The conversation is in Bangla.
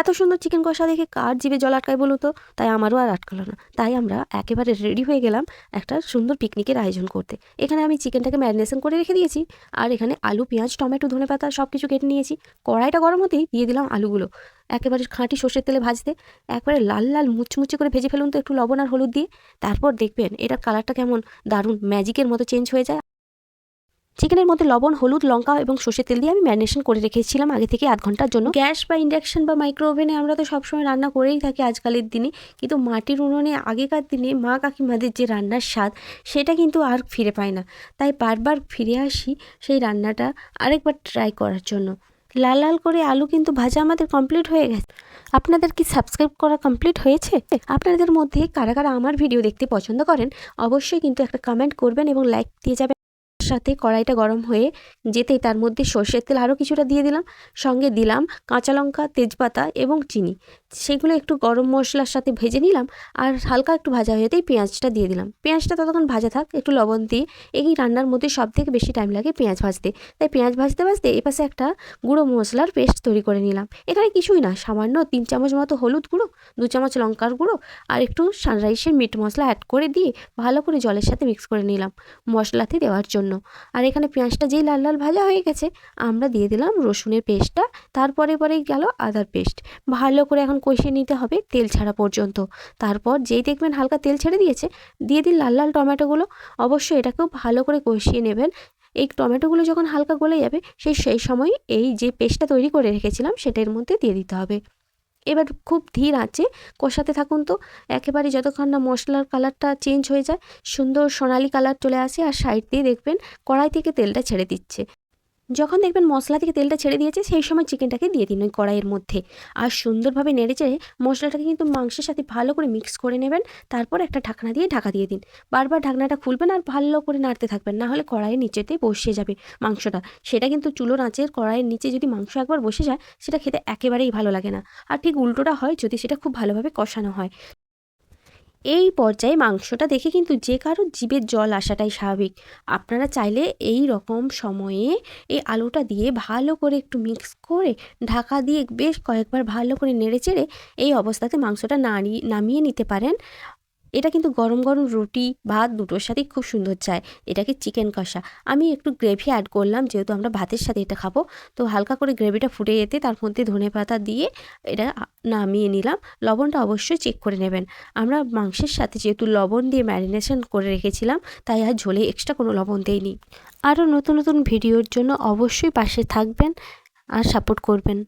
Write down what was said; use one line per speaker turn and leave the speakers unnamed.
এত সুন্দর চিকেন কষা দেখে কার জিভে জল আটকায় বলো তো? তাই আমারও আর আটকালো না। তাই আমরা একেবারে রেডি হয়ে গেলাম একটা সুন্দর পিকনিকের আয়োজন করতে। এখানে আমি চিকেনটাকে ম্যারিনেশন করে রেখে দিয়েছি, আর এখানে আলু, পেঁয়াজ, টমেটো, ধনে পাতা সব কিছু কেটে নিয়েছি। কড়াইটা গরম হতেই দিয়ে দিলাম আলুগুলো। একেবারে খাঁটি সর্ষের তেলে ভাজতে, একবারে লাল লাল মুচমুচে করে ভেজে ফেলুন তো একটু লবণ আর হলুদ দিয়ে। তারপর দেখবেন এটার কালারটা কেমন, দারুণ ম্যাজিকের মতো চেঞ্জ হয়ে যায়। চিকেনের মধ্যে লবণ, হলুদ, লঙ্কা এবং সর্ষের তেল দিয়ে আমি ম্যারিনেশন করে রেখেছিলাম আগে থেকে আধ ঘণ্টার জন্য। গ্যাস বা ইন্ডাকশন বা মাইক্রো ওভেনে আমরা তো সবসময় রান্না করেই থাকি আজকালের দিনে। কিন্তু মাটির উনুনে আগেকার দিনে মা কাকিমাদের যে রান্নার স্বাদ, সেটা কিন্তু আর ফিরে পায় না। তাই বারবার ফিরে আসি সেই রান্নাটা আরেকবার ট্রাই করার জন্য। লাল লাল করে আলু কিন্তু ভাজা আমাদের কমপ্লিট হয়ে গেছে। আপনাদের কি সাবস্ক্রাইব করা কমপ্লিট হয়েছে? আপনাদের মধ্যে কারা কারা আমার ভিডিও দেখতে পছন্দ করেন, অবশ্যই কিন্তু একটা কমেন্ট করবেন এবং লাইক দিয়ে যাবেন। সাথে কড়াইটা গরম হয়ে যেতেই তার মধ্যে সর্ষের তেল আরও কিছুটা দিয়ে দিলাম। সঙ্গে দিলাম কাঁচা লঙ্কা, তেজপাতা এবং চিনি। সেগুলো একটু গরম মশলার সাথে ভেজে নিলাম আর হালকা একটু ভাজা হয়ে যেতেই পেঁয়াজটা দিয়ে দিলাম। পেঁয়াজটা ততক্ষণ ভাজা থাক, একটু লবণ দিয়ে। এই রান্নার মধ্যে সব থেকে বেশি টাইম লাগে পেঁয়াজ ভাজতে। তাই পেঁয়াজ ভাজতে ভাজতে এপাশে একটা গুঁড়ো মশলার পেস্ট তৈরি করে নিলাম। এখানে কিছুই না, সামান্য তিন চামচ মতো হলুদ গুঁড়ো, দু চামচ লঙ্কার গুঁড়ো আর একটু সানরাইসের মিট মশলা অ্যাড করে দিয়ে ভালো করে জলের সাথে মিক্স করে নিলাম মশলাতে দেওয়ার জন্য। আর এখানে পেঁয়াজটা যেই লাল লাল ভাজা হয়ে গেছে, আমরা দিয়ে দিলাম রসুনের পেস্টটা, তারপরে পরেই গেল আদার পেস্ট। ভালো করে এখন কষিয়ে নিতে হবে তেল ছাড়া পর্যন্ত। তারপর যেই দেখবেন হালকা তেল ছেড়ে দিয়েছে, দিয়ে দিন লাল লাল টমেটোগুলো। অবশ্যই এটাকেও ভালো করে কষিয়ে নেবেন। এই টমেটোগুলো যখন হালকা গলে যাবে, সেই সেই সময় এই যে পেস্টটা তৈরি করে রেখেছিলাম সেটার মধ্যে দিয়ে দিতে হবে। এবার খুব ধীর আছে কষাতে থাকুন তো। একেবারে যতক্ষণ না মশলার কালারটা চেঞ্জ হয়ে যায়, সুন্দর সোনালি কালার চলে আসে আর সাইড দিয়ে দেখবেন কড়াই থেকে তেলটা ছেড়ে দিচ্ছে। যখন দেখবেন মশলা থেকে তেলটা ছেড়ে দিয়েছে, সেই সময় চিকেনটাকে দিয়ে দিন ওই কড়াইয়ের মধ্যে। আর সুন্দরভাবে নেড়ে চেড়ে মশলাটাকে কিন্তু মাংসের সাথে ভালো করে মিক্স করে নেবেন, তারপর একটা ঢাকনা দিয়ে ঢাকা দিয়ে দিন। বারবার ঢাকনাটা খুলবেন আর ভালো করে নাড়তে থাকবেন, না হলে কড়াইয়ের নিচেতে বসে যাবে মাংসটা। সেটা কিন্তু চুলো আঁচের কড়াইয়ের নিচে যদি মাংস একবার বসে যায়, সেটা খেতে একেবারেই ভালো লাগে না। আর ঠিক উল্টোটা হয় যদি সেটা খুব ভালোভাবে কষানো হয়। এই পর্যায়ে মাংসটা দেখে কিন্তু যে কারও জীবের জল আসাটাই স্বাভাবিক। আপনারা চাইলে এই রকম সময়ে এই আলুটা দিয়ে ভালো করে একটু মিক্স করে ঢাকা দিয়ে বেশ কয়েকবার ভালো করে নেড়ে চেড়ে এই অবস্থাতে মাংসটা নাড়িয়ে নামিয়ে নিতে পারেন। এটা কিন্তু গরম গরম রুটি, ভাত দুটোর সাথেই খুব সুন্দর চায় এটাকে চিকেন কষা। আমি একটু গ্রেভি অ্যাড করলাম, যেহেতু আমরা ভাতের সাথে এটা খাব। তো হালকা করে গ্রেভিটা ফুটে যেতে তার মধ্যে ধনে পাতা দিয়ে এটা নামিয়ে নিলাম। লবণটা অবশ্যই চেক করে নেবেন। আমরা মাংসের সাথে যেহেতু লবণ দিয়ে ম্যারিনেশন করে রেখেছিলাম, তাই আর ঝোলে এক্সট্রা কোনো লবণ দেইনি। আরও নতুন নতুন ভিডিওর জন্য অবশ্যই পাশে থাকবেন আর সাপোর্ট করবেন।